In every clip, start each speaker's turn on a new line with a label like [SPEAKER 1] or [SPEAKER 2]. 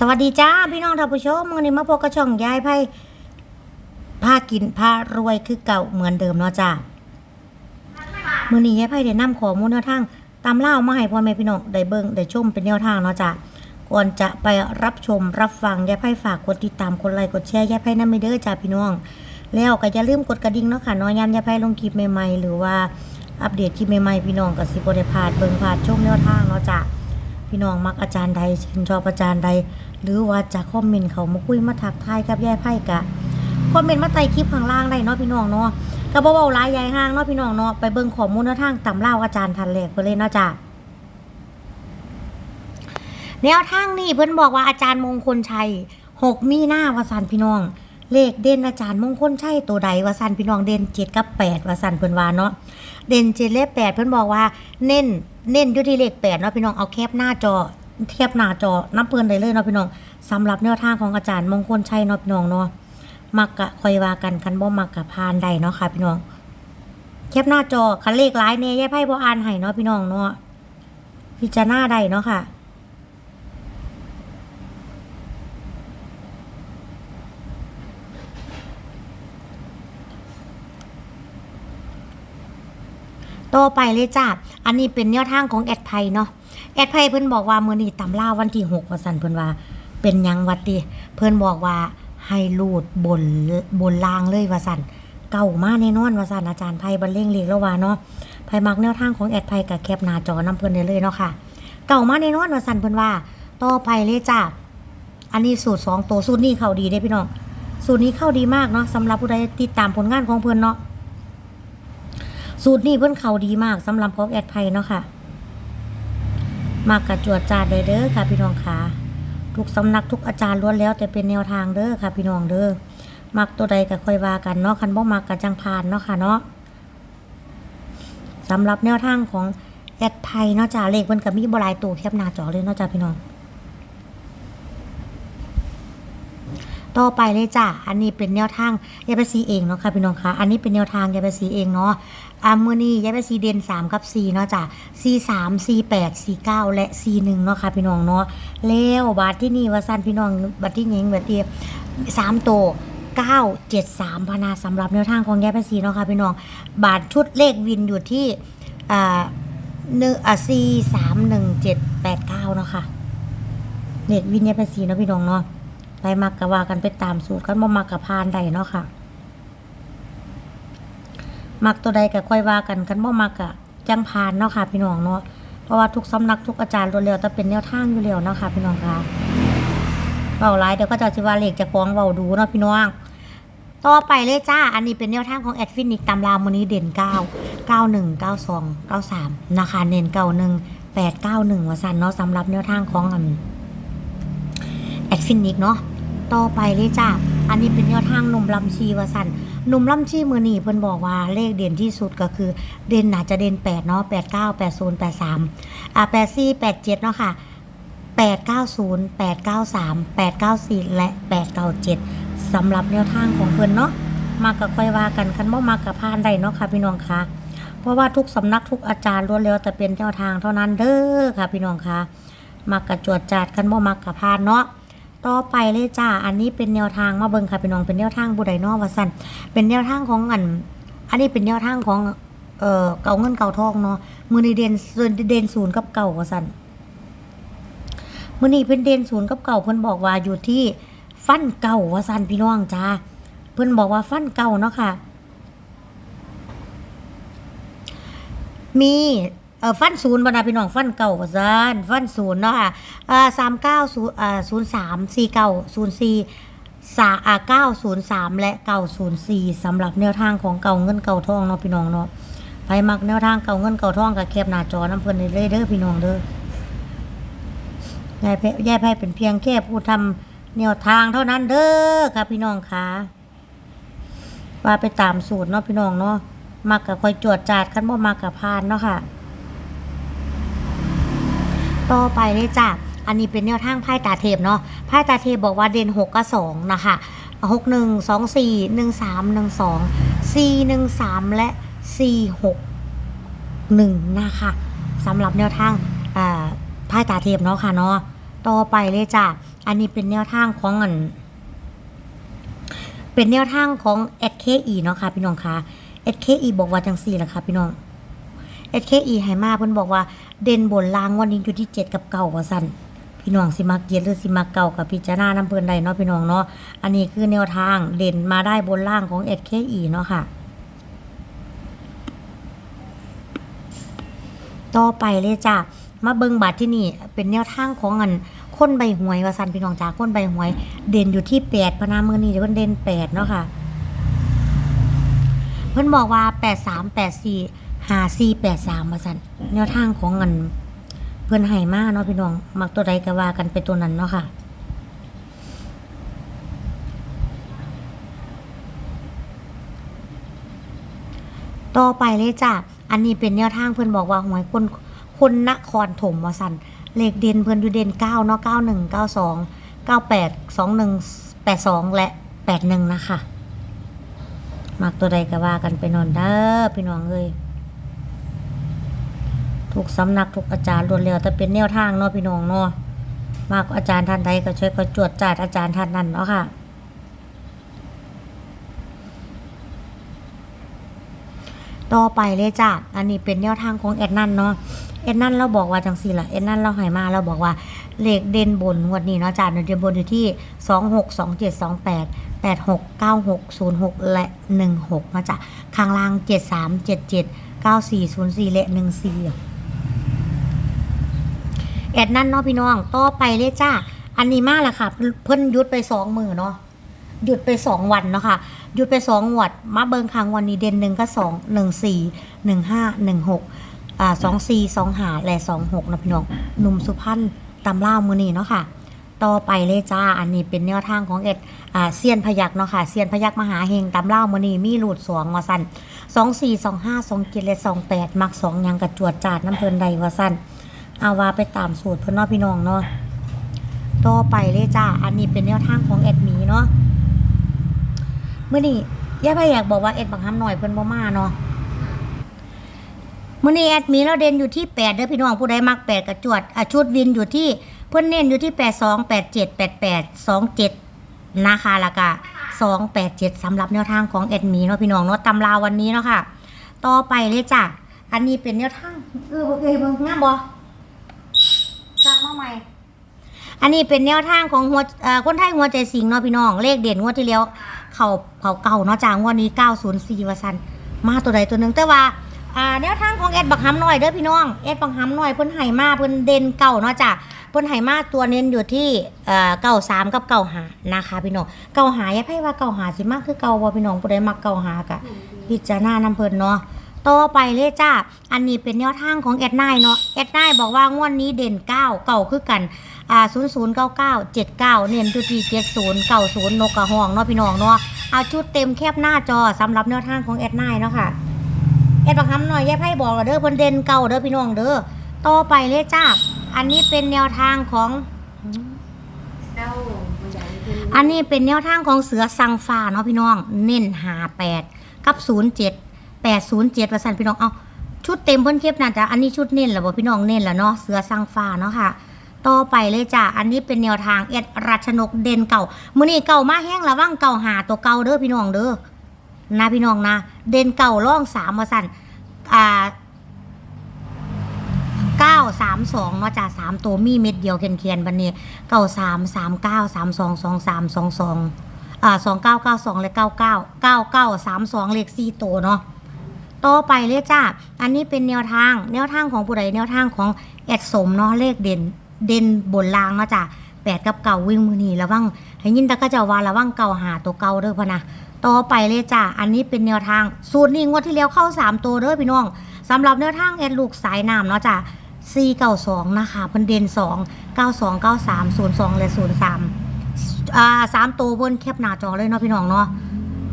[SPEAKER 1] สวัสดีจ้าพี่น้องท่านผู้ชมมื่อนี้มาพบกับช่องยายไพ่พากินพารวยคือเก่าเหมือนเดิมเนาะจ้ามื่อนี้ยายไพ่ได้นำข้อมูลแนวทางตามเล่ามาให้พ่อแม่พี่น้องได้เบิ่งได้ชมเป็นแนวทางเนาะจ้าก่อนจะไปรับชมรับฟังยายไพ่ฝากกดติดตามกดไลค์กดแชร์ยายไพ่นั่นไม่เด้อจ้าพี่น้อง แล้วก็อย่าลืมกดกระดิ่งเนาะค่ะน้อยยามยายไพ่ลงคลิปใหม่ๆหรือว่าอัปเดตคลิปใหม่ๆพี่น้องก็สิบ่ได้พาดเบิ่งพาดชมแนวทางเนาะจ้า พี่น้องมักอาจารย์ใดชื่นชอบอาจารย์ใด หรือว่าจะคอมเมนต์เขามาคุยมาทักทายกับยายไพ่กะคอมเมนต์มาใต้คลิปข้างล่างได้เนาะพี่น้องเนาะก็บ่เว้าลายยายห้างเนาะพี่น้องเนาะไปเบิ่งข้อมูลทางตำเล่าอาจารย์ทันแรกเพิ่นเลยเนาะจ้ะแนวทางนี้เพิ่อนบอกว่าอาจารย์มงคลชัย6มีหน้าวสันพี่น้อง เลขเด่นอาจารย์มงคลชัยตัวใดว่าสันพี่น้องเด่น7กับ8วสันเพิ่นว่าเนาะเด่นเจ็ดเลขแปดเพิ่นบอกว่าเน้นเน้นอยู่ที่เลขแปดเนาะพี่น้องเอาแคปหน้าจอเทียบหน้าจอน้ำเพิ่นได้เลยเนาะพี่น้องสำหรับแนวทางของอาจารย์มงคลชัยเนาะพี่น้องเนาะมักกะคอยว่ากันคันบ่มักกะพานใดเนาะค่ะพี่น้องแคปหน้าจอคันเลขหลายแน่ยายไพ่บ่อ่านให้เนาะพี่น้องเนาะพิจารณาได้เนาะค่ะ ต่อไปเลยจ้าอันนี้เป็นแนวทางของแอดไพเนาะแอดไพเพิ่นบอกว่ามื้อนี้ตำล่าวันที่6ว่าซั่นเพิ่นว่า เป็นยังวัดติเพิ่นบอกว่าให้รูดบนบนลางเลยว่าซั่นเก่ามาแน่นอนว่าซั่นอาจารย์ไพบรรเลงเลขแล้วว่าเนาะไพมักแนวทางของแอดไพกับแคปหน้าจอนำเพิ่นได้เลยเนาะค่ะ เก่ามาแน่นอนว่าซั่นเพิ่นว่า ต่อไปเลยจ้าอันนี้สูตรสองตัวสูตรนี้เข้าดีเด้พี่น้องสูตรนี้เข้าดีมากเนาะสำหรับผู้ใดติดตามผลงานของเพิ่นเนาะ สูตรนี้เพิ่นเขาดีมากสำหรับของแอดไพเนาะค่ะ มากกระจวดจาดเลยเด้อค่ะ พี่น้องค่ะทุกสำนักทุกอาจารย์ล้วนแล้ว แต่เป็นแนวทางเด้อค่ะ พี่น้องเด้อมักตัวใดก็ค่อยว่ากันเนาะคันบ่มักก็จังพานเนาะค่ะเนาะสำหรับแนวทางของแอดไทยเนาะจ้าเลขเพิ่นก็มีบ่หลายตัวแคบหน้าจอเลยเนาะจ้าพี่น้องต่อไปเลยจ้ะ อันนี้เป็นแนวทางยายไปซีเองเนาะค่ะพี่น้องคะ อันนี้เป็นแนวทางยายไปซีเองเนาะ อ่ามือนี้ยายไปซีเด่น3กับ4เนาะจ้ะ C3 C8 C9 และ C1 เนาะค่ะพี่น้องเนาะแล้วบาทที่นี่ว่าสั้นพี่น้องบัตรที่หญิงบัตรที่สามตัว9 7 3พนาสำหรับแนวทางของยายไปซีเนาะค่ะพี่น้อง บาทชุดเลขวินอยู่ที่อ่าหนึ่งอ่า C สามหนึ่งเจ็ดแปดเก้าเนาะค่ะเลขวินยายไปซีเนาะพี่น้องเนาะไปมักกะว่ากันไปตามสูตรกันบ่มักกะพานใดเนาะค่ะ มักตัวใดก็ค่อยว่ากันกันบ่มักกะจังพานเนาะค่ะ พี่น้องเนาะเพราะว่าทุกสำนักทุกอาจารย์รวดเร็วแต่เป็นแนวทางอยู่แล้วเนาะค่ะ พี่น้องค่ะเบาหลายเดี๋ยวก็จะสิว่าเลขจะฟ้องเบาดูเนาะพี่น้องต่อไปเลยจ้า อันนี้เป็นแนวทางของแอดฟินิกตำรามวันนี้เด่น 9 91 92 93 นะคะ เน้น91 891ว่าซั่นเนาะสำหรับแนวทางของอันแอดฟินิกเนาะต่อไปเลยจ้า อันนี้เป็นแนวทางนุ่มลำชีวสัน หนุ่มล่ำชีมือนี่เพิ่นบอกว่าเลขเด่นที่สุดก็คือ เด่นน่าจะเด่น8เนาะ89 80 83อ่า84 87เนาะค่ะ890 893 894 และ 897สำหรับแนวทางของเพิ่นเนาะมากับค่อยว่ากันคันบ่มากับพานได้เนาะค่ะพี่น้องค่ะ เพราะว่าทุกสำนักทุกอาจารย์ล้วนแล้วแต่เป็นแนวทางเท่านั้นเด้อค่ะพี่น้องค่ะมักกระจวดจาดกันบ่มักกะพานเนาะ ต่อไปเลยจ้า อันนี้เป็นแนวทางมาเบิ่งค่ะพี่น้องเป็นแนวทางบุไดนอว่าสั่นเป็นแนวทางของอัน อันนี้เป็นแนวทางของเอ่อเก่าเงินเก่าทองเนาะมือนี้เด่นเด่นศูนย์กับเก่าว่าสั่นมือนี้เป็นเด่นศูนย์กับเก่าเพิ่นบอกว่าอยู่ที่ฟันเก่าว่าสั่นพี่น้องจ้าเพิ่นบอกว่าฟันเก่าเนาะค่ะ มี เออฟันศูนย์บรรดาพี่น้องฟันเก่าว่าซันฟันศูนย์เนาะค่ะอ่าสามเก้าศูนย์อ่าศูนย์สามสี่เก้าศูนย์สี่สาอ่าเก้าศูนย์สามและเก้าศูนย์สี่สำหรับแนวทางของเก่าเงินเก่าทองเนาะพี่น้องเนาะไปมักแนวทางเก่าเงินเก่าทองกับแคบหน้าจอน้ำเพิ่นเลยเด้อพี่น้องเด้อยายแพยายแพเป็นเพียงแค่ผู้ทำแนวทางเท่านั้นเด้อค่ะพี่น้องค่ะว่าไปตามสูตรเนาะพี่น้องเนาะมักกับคอยจวดจาดคันบ่มักกับพานเนาะค่ะ ต่อไปเลยจ้ะอันนี้เป็นแนวทางไพ่ตาเทพเนาะไพ่ตาเทพบอกว่าเด่นหกกับสองนะคะหกหนึ่งสองสี่หนึ่งสามหนึ่งสองสี่หนึ่งสามและสี่หกหนึ่งนะคะสำหรับแนวทางไพ่ตาเทพเนาะค่ะเนาะต่อไปเลยจ้ะอันนี้เป็นแนวทางของอันเป็นแนวทางของ SKE เนาะค่ะพี่น้องคะ SKE บอกว่าจังสี่แหละค่ะพี่น้อง SKE ให้มาเพิ่นบอกว่า เด่นบนล่างวันนี้อยู่ที่เจ็ดกับเก้าว่าสันพี่น้องสิมักเจ็ดหรือสิมักเก้ากับพิจารณาน้ำเพลินใดเนาะพี่น้องเนาะอันนี้คือแนวทางเด่นมาได้บนล่างของ SKE เนาะค่ะ ต่อไปเลยจ้ะมาเบิงบัตรที่นี่เป็นแนวทางของอันคนใบหวยว่าสันพี่น้องจ้าคนใบหวย เด่นอยู่ที่แปดพนามือนี้เดี๋ยวเพิ่นเด่นแปดเนาะค่ะ เพิ่นบอกว่าแปดสามแปดสี่ หาสี่แปดสามว่าสันแนวทางของอันเพิ่อนให้มากเนาะพี่น้อง มักตัวใดก็ว่ากันไปตัวนั้นเนาะค่ะ ต่อไปเลยจ้ะ อันนี้เป็นแนวทางเพื่อนบอกว่าหวยคนคนนครถมว่าสันเลขเด่นเพื่อนอยู่เด่นเก้าเนาะเก้าหนึ่งเก้าสองเก้าแปดสองหนึ่งแปดสองและแปดหนึ่งนะคะมักตัวใดก็ว่ากันไปนอนเด้อพี่น้องเอ้ย ทุกสำนักทุกอาจารย์รวดเร็วแต่เป็นแนวทางเนาะพี่น้องเนาะมากอาจารย์ท่านใดก็ช่วยก็จวดจาดอาจารย์ท่านนั้นเนาะค่ะ ต่อไปเลยจ้ะอันนี้เป็นแนวทางของแอดนั่นเนาะแอดนั่นเราบอกว่าจังสี่ละแอดนั่นเราให้มาเราบอกว่าเลขเด่นบนงวดนี้เนาะจ้ะเด่นบนอยู่ที่สองหกสองเจ็ดสองแปดแปดหกเก้าหกศูนย์หกและหนึ่งหกนาะจ้ะข้างล่างเจ็ดสามเจ็ดเจ็ดเก้าสี่ศูนย์สี่และหนึ่งสี่ แอดนั่นเนาะพี่น้องต่อไปเลยจ้าอันนี้มากแหละค่ะ เพิ่นหยุดไปสองมือเนาะหยุดไปสองวันเนาะค่ะหยุดไปสองงวดมาเบิงครั้งวันนี้เด่นหนึ่งก็สองหนึ่งสี่หนึ่งห้าหนึ่งหกอ่าสองสี่สองหาและสองหกนะพี่น้องหนุ่มสุพรรณตำล่ามือนี้เนาะค่ะ ต่อไปเลยจ้าอันนี้เป็นแนวทางของเอ็ดอ่าเซียนพยักเนาะค่ะเซียนพยักมหาเฮงตำล่ามือนี้มีหลุดสองวาสันสองสี่สองห้าสองเจ็ดและสองแปดมักสองยังกระจวดจาดน้ำเพลินใดวาสัน เอาว่าไปตามสูตรเพื่อนนาะพี่น้องเนาะต่อไปเลยจ้า อันนี้เป็นแนวทางของเอ็ดมีเนาะเมื่อนี้ย่าพอยากบอกว่าเอ็ดบังคับหน่อยเพิ่อนบ่มาเนาะมื่อนี้แอดมีเราเด่นอยู่ที่แปดเด้อพี่น้องผู้ใดมักแปดกระจวดอชุดวินอยู่ที่เพิ่อนเน้นอยู่ที่แปดสองแปดเจ็ดแปดแปดสองเจ็ดนะคะล้วก็สองแปดเจ็ดสำหรับแนวทางของแอดมีเนาะพี่น้องเนาะตำราวันนี้เนาะค่ะ ต่อไปเลยจ้ะอันนี้เป็นแนวทางเออเออเบิ่งงามบ่ มาใหม่ อันนี้เป็นแนวทางของหัวเอ่อคนไทยหัวใจสิงเนาะพี่น้อง เลขเด่นงวดที่แล้ว เขาเขาเก่าเนาะจางวดนี้904ว่าซั่นมาตัวใดตัวหนึงแต่ว่าอ่าแนวทางของแอดบักฮัมหน่อยเด้อพี่น้องแอดบักฮัมหน่อยเพิ่นให้มาเพิ่นเด่นเก่าเนาะจ้ะเพิ่นให้มาตัวเน้นอยู่ที่เอ่อเก่าสามกับเก่าหานะคะพี่น้องเก่าหาอย่าไพ่ว่าเก่าหาสิมากคือเก่าบ่พี่น้องผู้ใดมักเก่าหากะพิจารณานํเพิ่นเนาะ โตไปเลยจ้า อันนี้เป็นแนวทางของแอดไนเนาะ แอดไนบอกว่างวดนี้เด่นเก้าเก่าคือกัน อ่าศูนย์ศูนย์เก้าเก้าเจ็ดเก้าเน้นจุที่เจ็ดศูนย์เก้าศูนย์นกกระห้องเนาะพี่น้องเนาะ เอาชุดเต็มแคบหน้าจอสำหรับแนวทางของแอดไนเนาะค่ะ แอดบังคับหน่อยแยกให้บอกเด้อเพิ่นเด่นเก่าเด้อพี่น้องเด้อโตไปเลยจ้า อันนี้เป็นแนวทางของอันนี้เป็นแนวทางของเสือสังฟ้าเนาะพี่น้อง เน้นหาแปดกับศูนย์เจ็ด แปดศูนย์เจ็ดประสันพี่น้องเอาชุดเต็มเพิ่นเก็บน่าจะอันนี้ชุดเน้นหละบ่พี่น้องเน้นแหละเนาะเสือสังฟ้าเนาะค่ะต่อไปเลยจ้ะ อันนี้เป็นแนวทางเอ็ดรัชนกเด่นเก่า มือนี้เก่ามาแห้งระวังเก่าหาตัวเก่าเด้อพี่น้องเด้อ นะพี่น้องนะ เด่นเก่าร่องสามมาสั่น อ่าเก้าสามสองเนาะจ้ะสามตัวมีเม็ดเดียวเคียนๆบันนี้เก้าสามสามเก้าสามสองสองสามสองสองอ่าสองเก้าเก้าสองและเก้าเก้าเก้าเก้าสามสองเลขสี่ตัวเนาะ ต่อไปเลยจ้า อันนี้เป็นแนวทาง แนวทางของผู้ใดแนวทางของแอดสมเนาะเลขเด่น เด่นบนรางเนาะจ้ะแปดกับเก่าวิ่งมือนีระวังให้ยินตะก็จะว่าระวังเก่าหาตัวเก่าเด้อพะนะต่อไปเลยจ้าอันนี้เป็นแนวทาง สูตรนี้งวดที่แล้วเข้าสามตัวเด้อพี่น้องสำหรับแนวทางแอดลูกสายน้ำเนาะจ้ะ492นะคะเพิ่นเด่น2 92 93 02และ03อ่าสามตัวเพิ่นแคปหน้าจอเลยเนาะพี่น้องเนาะ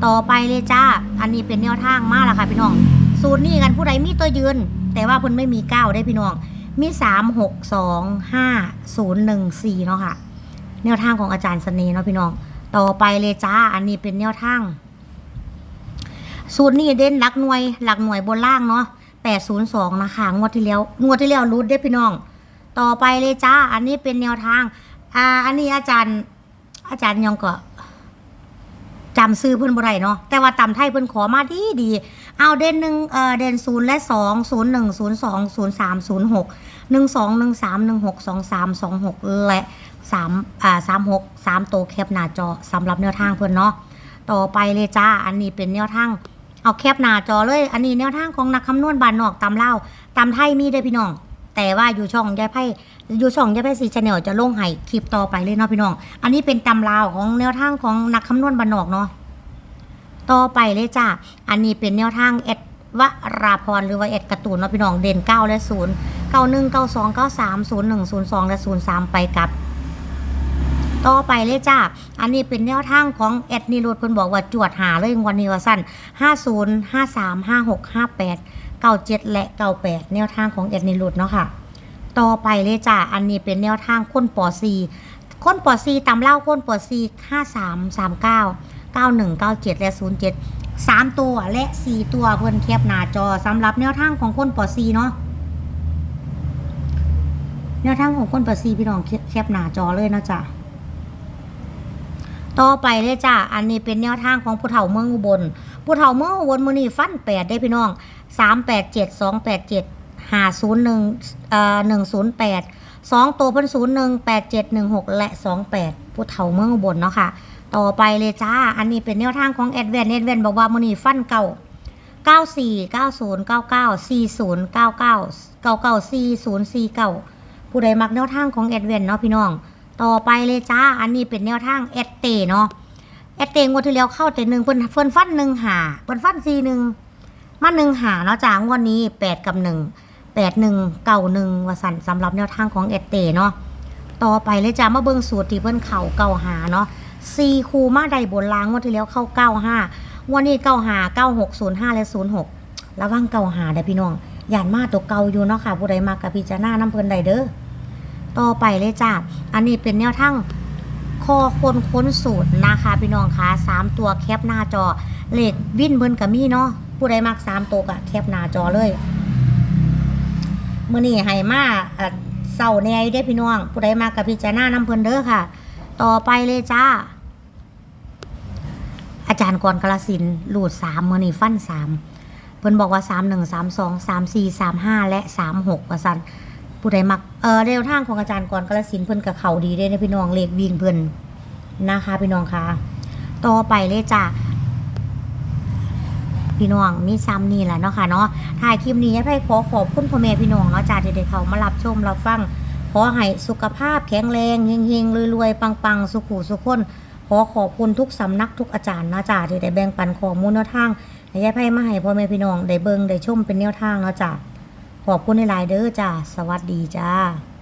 [SPEAKER 1] ต่อไปเลยจ้า อันนี้เป็นแนวทางมาแล้วค่ะพี่น้อง สูตรนี้กันผู้ใดมีตัวยืน แต่ว่าเพิ่นไม่มีเก้าได้พี่น้อง มี3 6 2 5 0 1 4เนาะค่ะ แนวทางของอาจารย์เสน่ห์เนาะพี่น้อง ต่อไปเลยจ้า อันนี้เป็นแนวทาง สูตรนี้เด่นหลักหน่วย หลักหน่วยบนล่างเนาะ802นย์สองนะคะงวดที่แล้ว งวดที่แล้วรูดได้พี่น้อง ต่อไปเลยจ้า อันนี้เป็นแนวทาง อ่า อันนี้อาจารย์ อาจารย์ยองก็ จำซื้อเพิ่นบ่ได้เนาะแต่ว่าตำไทยเพิ่นขอมาดีดีเอาเด่นหนึ่งเอ่อเด่นศูนย์และสองศูนย์หนึ่งศูนย์สองศูนย์สามศูนย์หกหนึ่งสองหนึ่งสามหนึ่งหกสองสามสองหกและสามอ่าสามหกสามโตวแคปหน้าจอสำหรับแนวทางเพิ่นเนาะต่อไปเลยจ้าอันนี้เป็นแนวทางเอาแคปหน้าจอเลย อันนี้แนวทางของนักคำนวณบานนอกตำเล่าตำไทยมีเด้พี่น้อง แต่ว่าอยู่ช่องยายไพ่อยู่ช่องยายไพ่ซีชาแนลจะลงให้คลิปต่อไปเลยเนาะพี่น้อง อันนี้เป็นตำราวของแนวทางของนักคำนวณบานนอกเนาะต่อไปเลยจ้าอันนี้เป็นแนวทางเอ็ดวราพรหรือว่าเอ็ดกร์ตูนเนาะพี่น้องเด่นเก้าและศูนย์เก้าหนึ่งเก้าสองเก้าสามศูนย์หนึ่งศูนย์สองและศูนย์สามไปกับต่อไปเลยจ้า อันนี้เป็นแนวทางของเอ็ดนิโรดเพิ่นบอกว่าจวดหาเลยวันนี้ว่าสั้นห้าศูนย์ห้าสามห้าหกห้าแปด เก้าเจ็ดและเก้าแปดแนวทางของเอ็ดนิโรดเนาะค่ะ ต่อไปเลยจ้าอันนี้เป็นแนวทางคนปอซีคนปอซีตำเล่าคนปอซีห้าสามสามเก้าเก้าหนึ่งเก้าเจ็ดและศูนย์เจ็ดสามตัวและสี่ตัวเพิ่นแคบหน้าจอสำหรับแนวทางของคนปอซีเนาะแนวทางของคนปอซีพี่น้องแคบหน้าจอเลยนะจ้ะต่อไปเลยจ้า อันนี้เป็นแนวทางของผู้เฒ่าเมืองอุบล ผู้เฒ่าเมืองอุบลมือนี้ฟันแปดได้พี่น้อง สามแปดเจ็ดสองแปดเจ็ดหาศูนย์หนึ่งเอ่อหนึ่งศูนย์แปดสองตัวเพิ่นศูนย์หนึ่งแปดเจ็ดหนึ่งหกและสองแปดผู้เฒ่าเมืองอุบลเนาะค่ะ ต่อไปเลยจ้า อันนี้เป็นแนวทางของแอดเวนแอดเวนบอกว่ามือนี้ฟันเก่าเก้าสี่เก้าศูนย์เก้าเก้าสี่ศูนย์เก้าเก้าเก้าเก้าสี่ศูนย์สี่เก้าผู้ใดมักแนวทางของแอดเวนเนาะพี่น้อง ต่อไปเลยจ้า อันนี้เป็นแนวทางแอดเตเนาะแอดเตงวดที่แล้วเข้าแต่หนึ่งเพิ่นเพิ่นฟันหนึ่งหาเพิ่นฟันสี่หนึ่ง มาหนึ่งหาเนาะจ้างวดนี้แปดกับหนึ่งแปดหนึ่งเก่าหนึ่งวสันสำหรับแนวทางของแอเตเนาะต่อไปเลยจ้ามาเบิ่งสูตรที่เพิ่นเข่าเก่าหาเนาะสี่คูมาใดบนล้างงวดที่แล้วเข้าเก้าห้าวดนี้เก้าหาเก้าหกศูนย์ห้าและศูนย์หกระวังเก้าหาเด้อพี่น้องยานมาตัวเก่าอยู่เนาะค่ะผู้ใดมากับพิจารณาน้ำเพิ่นใดเด้อต่อไปเลยจ้าอันนี้เป็นแนวทางคอคนค้นสูตรนะคะพี่น้องคะสามตัวแคปหน้าจอเลขวินเบิ้นกับมี่เนาะ ผู้ใดมักสามตัวกะแคปหน้าจอเลยมื่อนี้ให้มาเอ่อเศร้าแน่ได้พี่น้อง ผู้ใดมากับพิจารณาน้ำเพิ่นเด้อค่ะ ต่อไปเลยจ้า อาจารย์กรกระสินหลูดสามมื่อนี้ฟันสามเพิ่นบอกว่าสามหนึ่งสามสองสามสี่สามห้าและสามหกว่าสันผู้ใดมักเออเร็วทางของอาจารย์กรกระสินเพิ่นกับเขาดีเด้นะพี่น้องเลขวิ่งเพิ่นนะคะ พี่น้องคะต่อไปเลยจ้ะ พี่น้องมีซ้ำนี่แหละเนาะค่ะเนาะถ่ายคลิปนี้ให้ไปขอขอบคุณพ่อแม่พี่น้องเนาะจ้าที่ได้เขามารับชมรับฟังขอให้สุขภาพแข็งแรงเฮงๆรวยๆปังๆ สุขุสุขคนขอขอบคุณทุกสำนักทุกอาจารย์นะจ้าที่ได้แบ่งปันข้อมูลแนวทางให้ยายไพ่มาให้พ่อแม่พี่น้องได้เบิ่งได้ชมเป็นแนวทางเนาะจ้าขอบคุณในหลายเด้อจ้าสวัสดีจ้า